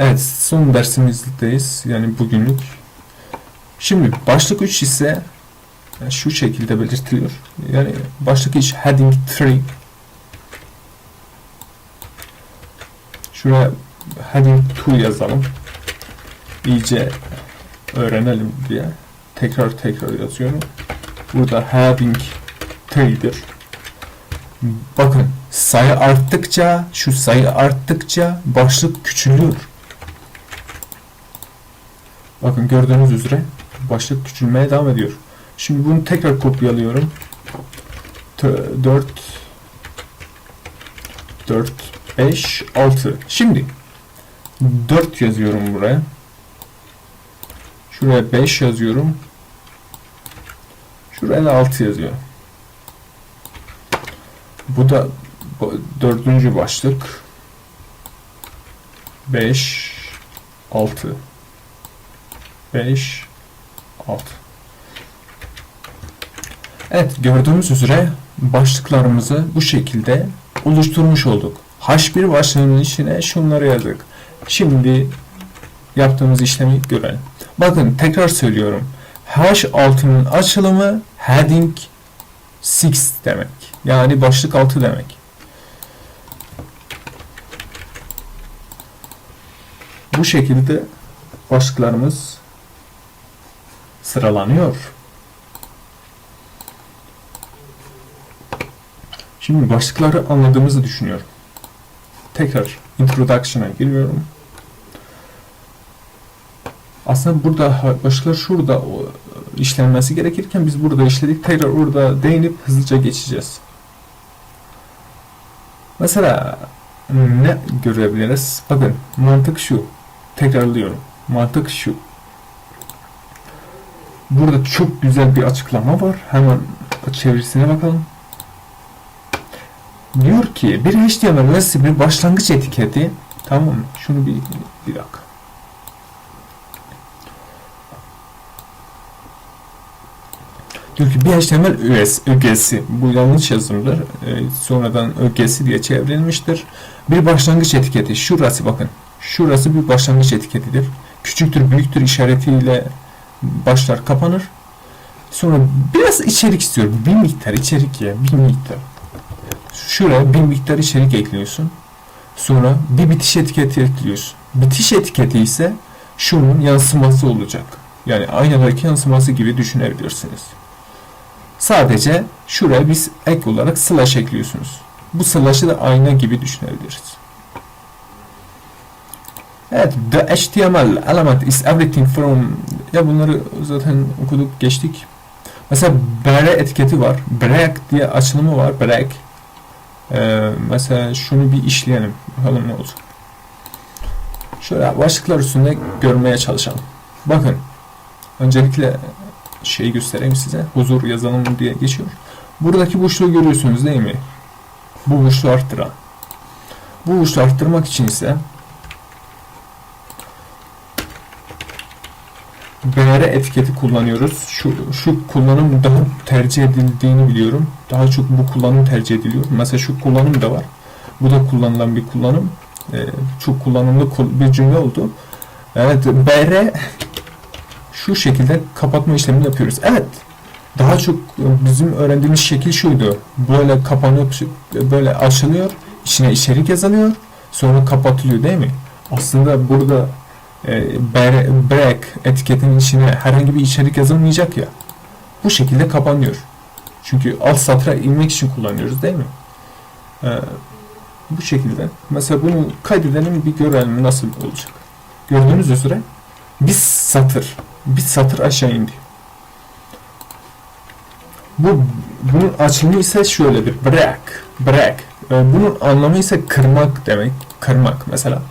Evet, son dersimizdeyiz. Yani bugünlük. Şimdi başlık 3 ise yani şu şekilde belirtiliyor. Yani başlık 3 heading 3 Şuraya heading 2 yazalım. İyice öğrenelim diye. Tekrar tekrar yazıyorum. Burada heading 3'dir. Bakın sayı arttıkça, şu sayı arttıkça başlık küçülüyor. Bakın gördüğünüz üzere başlık küçülmeye devam ediyor. Şimdi bunu tekrar kopyalıyorum. 4 4 5 6. Şimdi 4 yazıyorum buraya. Şuraya 5 yazıyorum. Şuraya da 6 yazıyor. Bu da dördüncü başlık. 5 6 5 6 Evet gördüğümüz üzere başlıklarımızı bu şekilde oluşturmuş olduk. H1 başlığının içine şunları yazdık. Şimdi yaptığımız işlemi görelim. Bakın tekrar söylüyorum. H6'nın açılımı heading 6 demek. Yani başlık 6 demek. Bu şekilde başlıklarımız sıralanıyor. Şimdi başlıkları anladığımızı düşünüyorum. Tekrar introduction'a giriyorum. Aslında burada başlıklar şurada işlenmesi gerekirken biz burada işledik. Tekrar orada değinip hızlıca geçeceğiz. Mesela ne görebiliriz? Bakın mantık şu. Tekrarlıyorum. Mantık şu. Burada çok güzel bir açıklama var. Hemen çevirisine bakalım. Diyor ki bir HTML nasıl bir başlangıç etiketi tamam mı? Şunu bir, bir dakika. Diyor ki bir HTML ögesi, ögesi bu yanlış yazımdır. Ee, sonradan ögesi diye çevrilmiştir. Bir başlangıç etiketi. Şurası bakın. Şurası bir başlangıç etiketidir. Küçüktür, büyüktür işaretiyle başlar kapanır. Sonra biraz içerik istiyorum. Bir miktar içerik ya. Bir miktar. Şuraya bir miktar içerik ekliyorsun. Sonra bir bitiş etiketi ekliyorsun. Bitiş etiketi ise şunun yansıması olacak. Yani aynadaki yansıması gibi düşünebilirsiniz. Sadece şuraya biz ek olarak slash ekliyorsunuz. Bu slash'ı da ayna gibi düşünebiliriz. Evet, the HTML element is everything from ya bunları zaten okuduk geçtik. Mesela bere etiketi var. Break diye açılımı var. Break. Ee, mesela şunu bir işleyelim. Bakalım ne olacak. Şöyle başlıklar üstünde görmeye çalışalım. Bakın. Öncelikle şeyi göstereyim size. Huzur yazalım diye geçiyor. Buradaki boşluğu görüyorsunuz değil mi? Bu boşluğu arttıran. Bu boşluğu arttırmak için ise BR etiketi kullanıyoruz. Şu, şu kullanım daha tercih edildiğini biliyorum. Daha çok bu kullanım tercih ediliyor. Mesela şu kullanım da var. Bu da kullanılan bir kullanım. Ee, çok kullanımlı bir cümle oldu. Evet, BR şu şekilde kapatma işlemini yapıyoruz. Evet, daha çok bizim öğrendiğimiz şekil şuydu. Böyle kapanıp böyle açılıyor, içine içerik yazılıyor, sonra kapatılıyor değil mi? Aslında burada e, break etiketinin içine herhangi bir içerik yazılmayacak ya. Bu şekilde kapanıyor. Çünkü alt satıra inmek için kullanıyoruz değil mi? E, bu şekilde. Mesela bunu kaydedelim bir görelim nasıl olacak. Gördüğünüz üzere bir satır. Bir satır aşağı indi. Bu bunun açılımı ise şöyledir. Break. Break. E, bunun anlamı ise kırmak demek. Kırmak mesela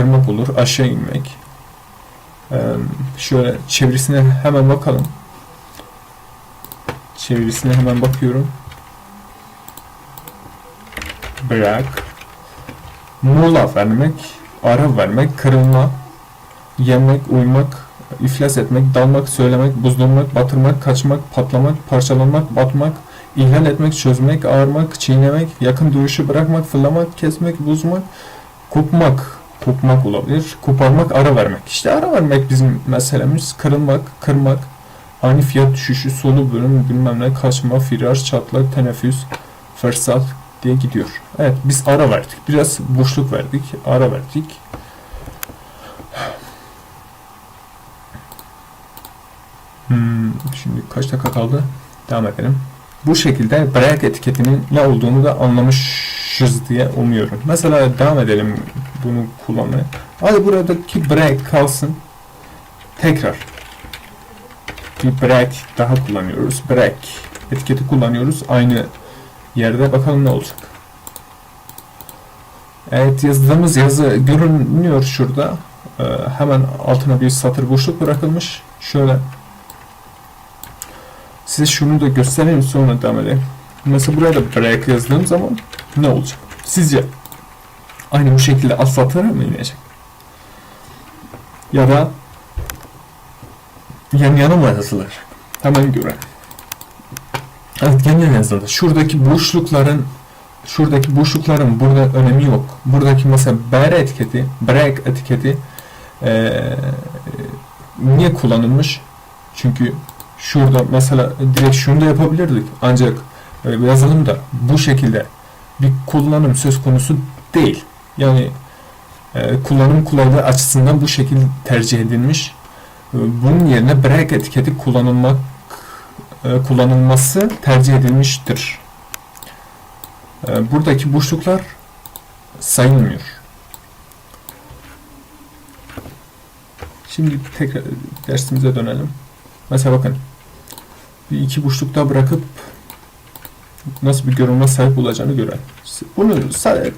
kırmak olur, aşağı inmek. Ee, şöyle çevirisine hemen bakalım. Çevirisine hemen bakıyorum. Bırak. Mola vermek, ara vermek, kırılma, yemek, uymak, iflas etmek, dalmak, söylemek, buzdurmak, batırmak, kaçmak, patlamak, parçalanmak, batmak, ihlal etmek, çözmek, ağırmak, çiğnemek, yakın duruşu bırakmak, fırlamak, kesmek, buzmak, kopmak, kopmak olabilir. Koparmak, ara vermek. İşte ara vermek bizim meselemiz. Kırılmak, kırmak, ani fiyat düşüşü, solu bölüm, bilmem ne, kaçma, firar, çatlak, teneffüs, fırsat diye gidiyor. Evet biz ara verdik. Biraz boşluk verdik. Ara verdik. Hmm, şimdi kaç dakika kaldı? Devam edelim. Bu şekilde break etiketinin ne olduğunu da anlamışız diye umuyorum. Mesela devam edelim bunu kullanmaya. Hadi buradaki break kalsın. Tekrar bir break daha kullanıyoruz. Break etiketi kullanıyoruz. Aynı yerde bakalım ne olacak. Evet yazdığımız yazı görünüyor şurada. Ee, hemen altına bir satır boşluk bırakılmış. Şöyle size şunu da göstereyim sonra devam edelim. Mesela buraya da break yazdığım zaman ne olacak? Sizce aynı bu şekilde alt satıra mı inecek? Ya da yan yana mı yazılır? Hemen görelim. Evet yan yana yazıldı. Şuradaki boşlukların şuradaki boşlukların burada önemi yok. Buradaki mesela BR etiketi, break etiketi eee, niye kullanılmış? Çünkü şurada mesela direkt şunu da yapabilirdik. Ancak e, yazılımda bu şekilde bir kullanım söz konusu değil. Yani e, kullanım kolaylığı açısından bu şekilde tercih edilmiş. E, bunun yerine break etiketi kullanılmak e, kullanılması tercih edilmiştir. E, buradaki boşluklar sayılmıyor. Şimdi tekrar dersimize dönelim. Mesela bakın bir iki boşluk daha bırakıp nasıl bir görünme sahip olacağını görelim. Bunu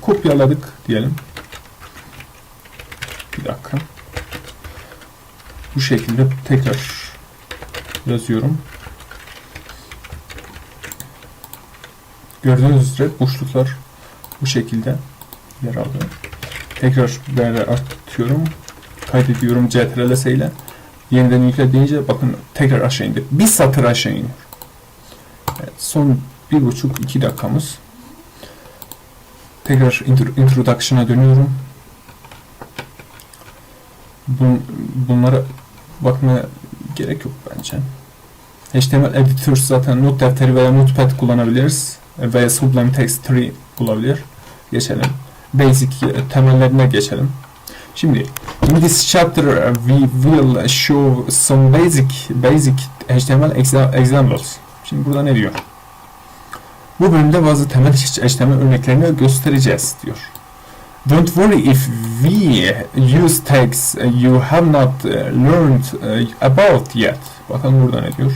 kopyaladık diyelim. Bir dakika. Bu şekilde tekrar yazıyorum. Gördüğünüz üzere boşluklar bu şekilde yer alıyor. Tekrar böyle atıyorum. Kaydediyorum CTRL ile. Yeniden yükle deyince bakın tekrar aşağı indi. Bir satır aşağı iniyor. Evet, son bir buçuk iki dakikamız. Tekrar intro- introduction'a dönüyorum. Bun, bunlara bakmaya gerek yok bence. HTML Editor zaten not defteri veya notepad kullanabiliriz. Veya Sublime Text 3 bulabilir. Geçelim. Basic e, temellerine geçelim. Şimdi in this chapter uh, we will show some basic basic HTML exa- examples. Şimdi burada ne diyor? Bu bölümde bazı temel HTML örneklerini göstereceğiz diyor. Don't worry if we use tags you have not uh, learned uh, about yet. Bakın burada ne diyor?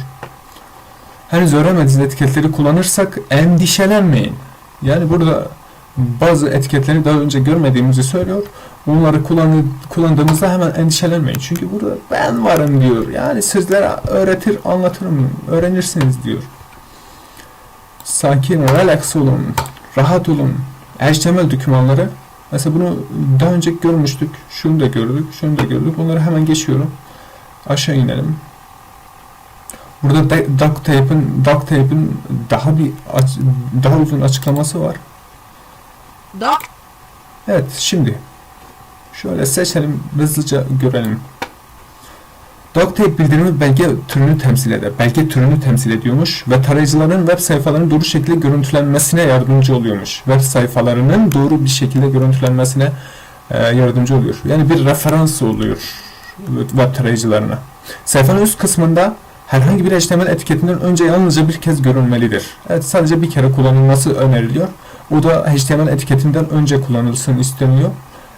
Henüz öğrenmediğiniz etiketleri kullanırsak endişelenmeyin. Yani burada bazı etiketleri daha önce görmediğimizi söylüyor. Bunları kullan kullandığımızda hemen endişelenmeyin. Çünkü burada ben varım diyor. Yani sizlere öğretir, anlatırım, öğrenirsiniz diyor. Sakin, relax olun, rahat olun. HTML dokümanları mesela bunu daha önce görmüştük. Şunu da gördük, şunu da gördük. Bunları hemen geçiyorum. Aşağı inelim. Burada duct tape'in duct tape'in daha bir daha uzun açıklaması var. Doc Evet, şimdi şöyle seçelim, hızlıca görelim. Duct tape bildirimi belge türünü temsil eder. Belge türünü temsil ediyormuş ve tarayıcıların web sayfalarının doğru şekilde görüntülenmesine yardımcı oluyormuş. Web sayfalarının doğru bir şekilde görüntülenmesine e, yardımcı oluyor. Yani bir referans oluyor web tarayıcılarına. Sayfanın üst kısmında herhangi bir HTML etiketinden önce yalnızca bir kez görülmelidir. Evet, sadece bir kere kullanılması öneriliyor. O da HTML etiketinden önce kullanılsın isteniyor.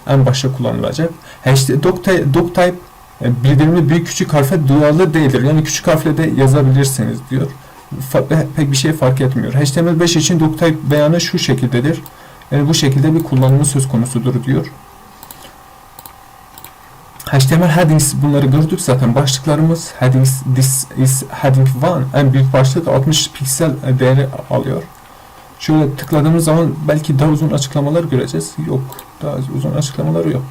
En başta kullanılacak. HTML doctype, e, bildirimi büyük küçük harfe duyarlı değildir. Yani küçük harfle de yazabilirsiniz diyor. Fa- pek bir şey fark etmiyor. HTML5 için doctype beyanı şu şekildedir. Yani bu şekilde bir kullanımı söz konusudur diyor. HTML headings bunları gördük zaten. Başlıklarımız headings this is heading 1. En büyük başlık 60 piksel değeri alıyor. Şöyle tıkladığımız zaman belki daha uzun açıklamalar göreceğiz. Yok. Daha uzun açıklamaları yok.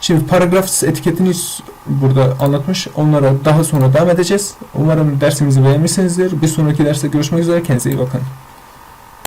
Şimdi paragraf etiketini burada anlatmış. Onlara daha sonra devam edeceğiz. Umarım dersimizi beğenmişsinizdir. Bir sonraki derste görüşmek üzere. Kendinize iyi bakın.